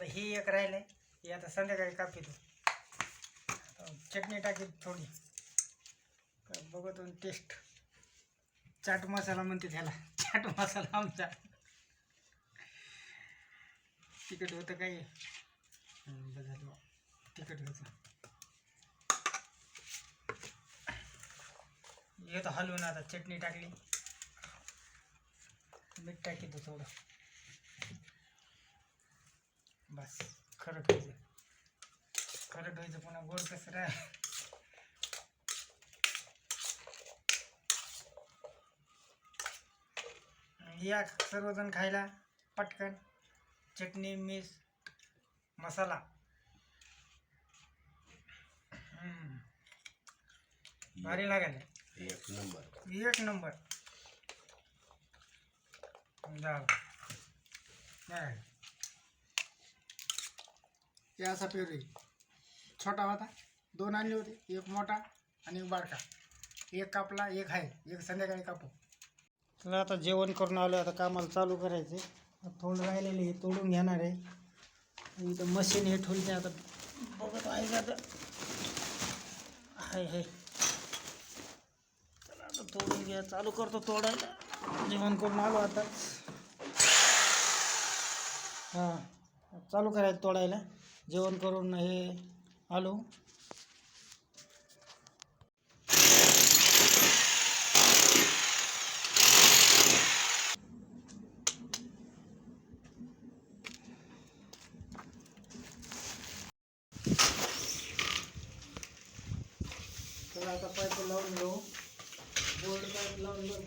आता ही एक राहिलंय. ही आता संध्याकाळी कापी तू चटणी टाकी थोडी. काय बघतो टेस्ट चाट मसाला म्हणते त्याला. चाट मसाला आमचा. तिखट होतं काही हं, तिकट झालं बा. तिखट होतं. येतं हलवून आता. चटणी टाकली. मीठ टाकी थोडं. बस खरट व्हायचं खरट व्हायचं पुन्हा गोड कसं राह या सर्वजण खायला पटकन. चटणी मीठ मसाला. भारी लागेल. एक नंबर. एक नंबर. झालं नाही. हे असा पेरू येईल छोटा होता दोन आणले होते एक मोठा आणि एक बारका. एक कापला एक आहे एक संध्याकाळी कापू. चला आता जेवण करून आलो आता कामाला चालू करायचे. थोडं राहिलेलं हे तोडून घेणार आहे. इथं मशीन हे ठेवते आता. बघत आहे का आता. हाय हाय. चला आता तोडून घ्या. चालू करतो तोडायला. जेवण करून आलो आता. हां चालू करायचं तोडायला. जेवण करून हे आलो. आता पाईप लावून घेऊ. गोल्ड पाईप लावून घेऊ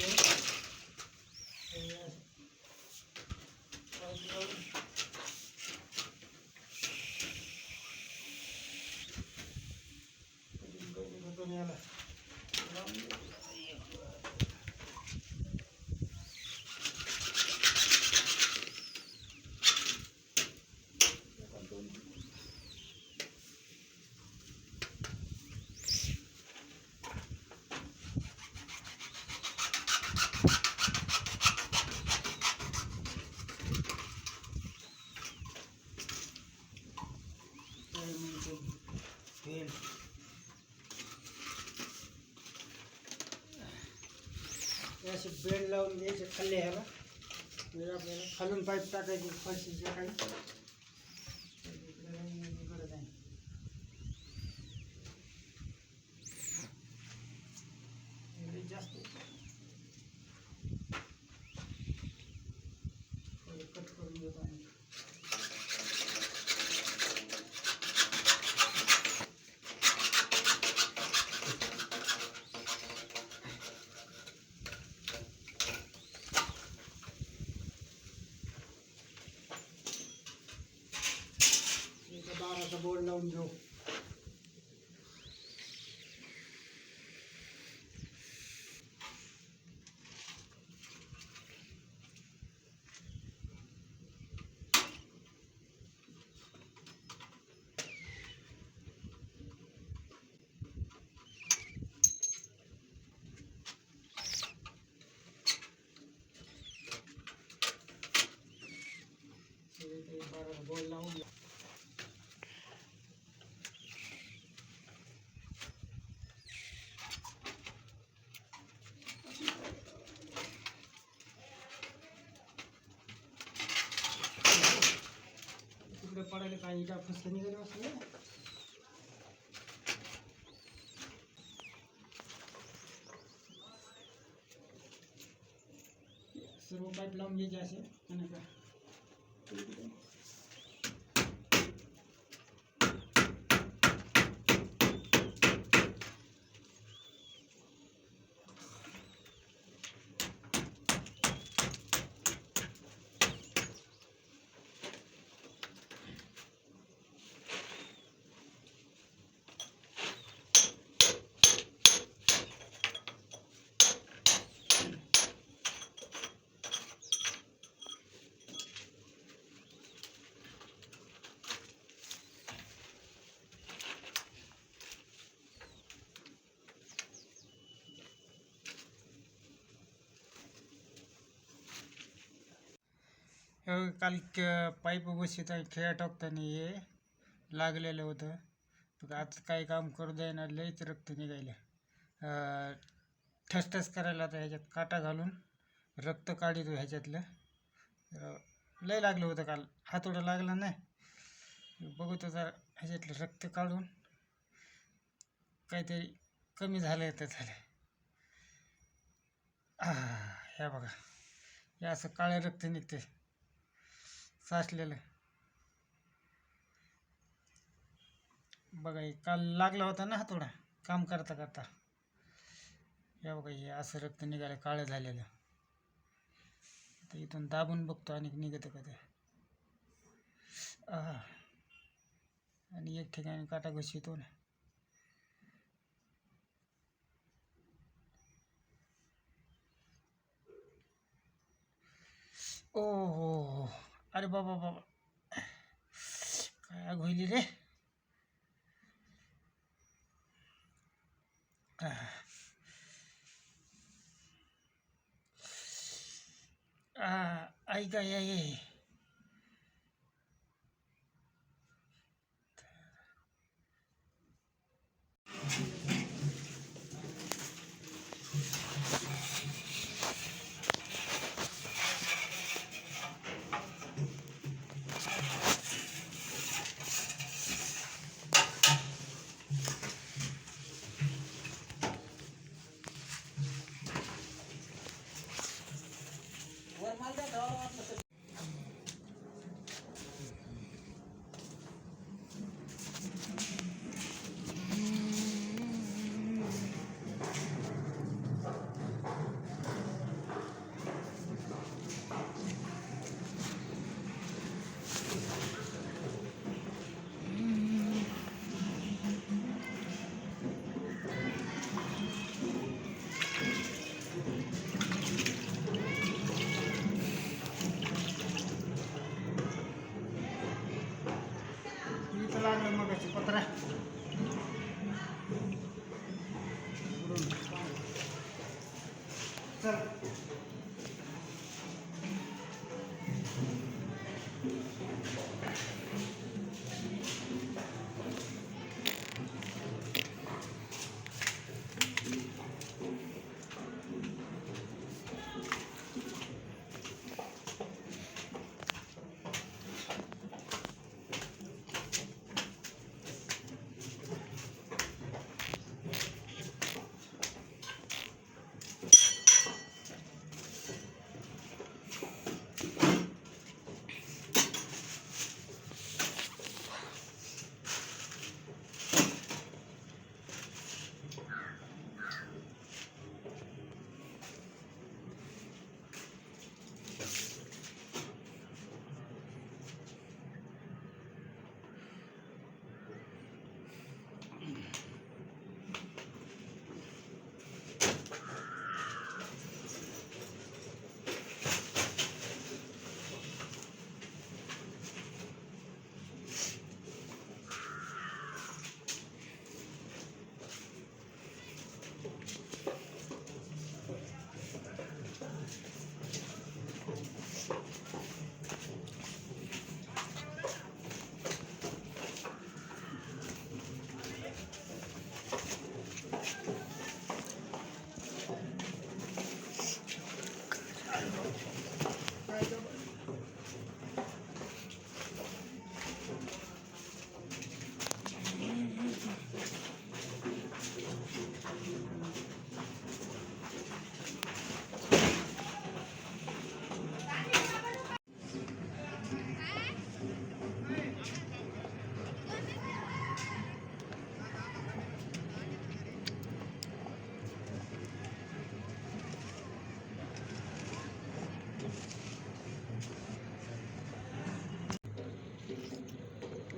हे असे बेड लावून द्यायचे खाल्ले ह्याला म्हणजे आपल्याला खालून पाईप टाकायची फरशीच्या खाली इकडे इथं बाराचा बोर्ड लावून तिकडे पडायला काही इटा फसले निघाले असले सर्व पाईप लावून घ्यायचे असे काल क- पाईप बसवित खेळा टाकताना हे लागलेलं होतं. तर आज काही काम करू देणार लईच रक्त निघायला. ठसठस करायला आता ह्याच्यात काटा घालून रक्त काढितो ह्याच्यातलं. तर लय लागलं होतं काल. हातोडा लागला नाही. बघतो जरा ह्याच्यातलं रक्त काढून काहीतरी कमी झालं तर झालं आह, ह्या बघा. हे असं काळं रक्त निघते साचलेलं बघा काल लागला होता ना हातोडा काम करता करता. या बघा हे असं रक्त निघालं काळं झालेलं. आता इथून दाबून बघतो आणि निघतं का ते. आणि एक ठिकाणी काटा घुसतो ना. ओ हो हो अरे बाबा बाबा काय आग होईल रे आह. आह, ऐका या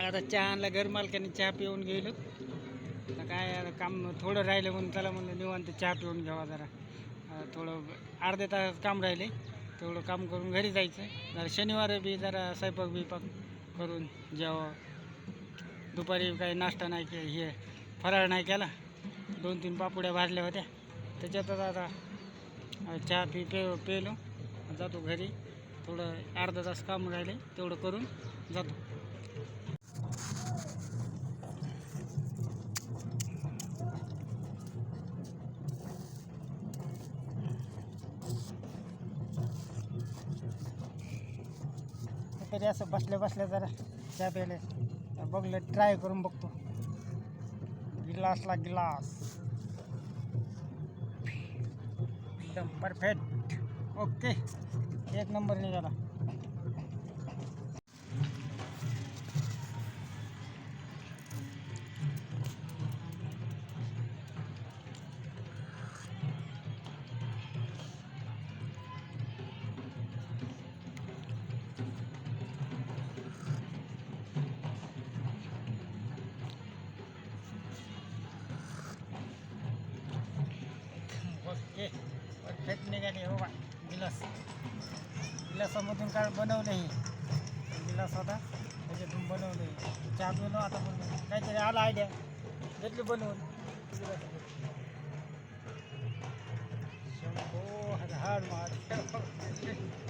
आता चहा घर मालकाने चहा पिऊन गेलो. आता काय आता काम थोडं राहिलं म्हणून त्याला म्हणलं निवांत चहा पिऊन घ्यावा जरा. थोडं अर्ध्या तास काम राहिले तेवढं काम करून घरी जायचं. जरा शनिवार बी जरा स्वयंपाक बिपाक करून जेव्हा दुपारी काही नाश्ता नाही के हे फराळ नाही केला. दोन तीन पापुड्या भाजल्या होत्या. त्याच्यातच आता चहा पी पे पेलो. जातो घरी. थोडं अर्धा तास काम राहिले तेवढं करून जातो. असं बसल्या बसल्या जरा चहा प्यायला. बघलं ट्राय करून बघतो. गिलासला गिलास. एकदम परफेक्ट ओके एक नंबर निघाला. फेक निघाली हो बा. गिलास. गिलासामधून काय बनवलं हे? गिलास होता. त्याच्यातून बनवलं चहा पिलो आता बनवलं काहीतरी आला आयडिया घेतली बनवून. शंभो हर हर महादेव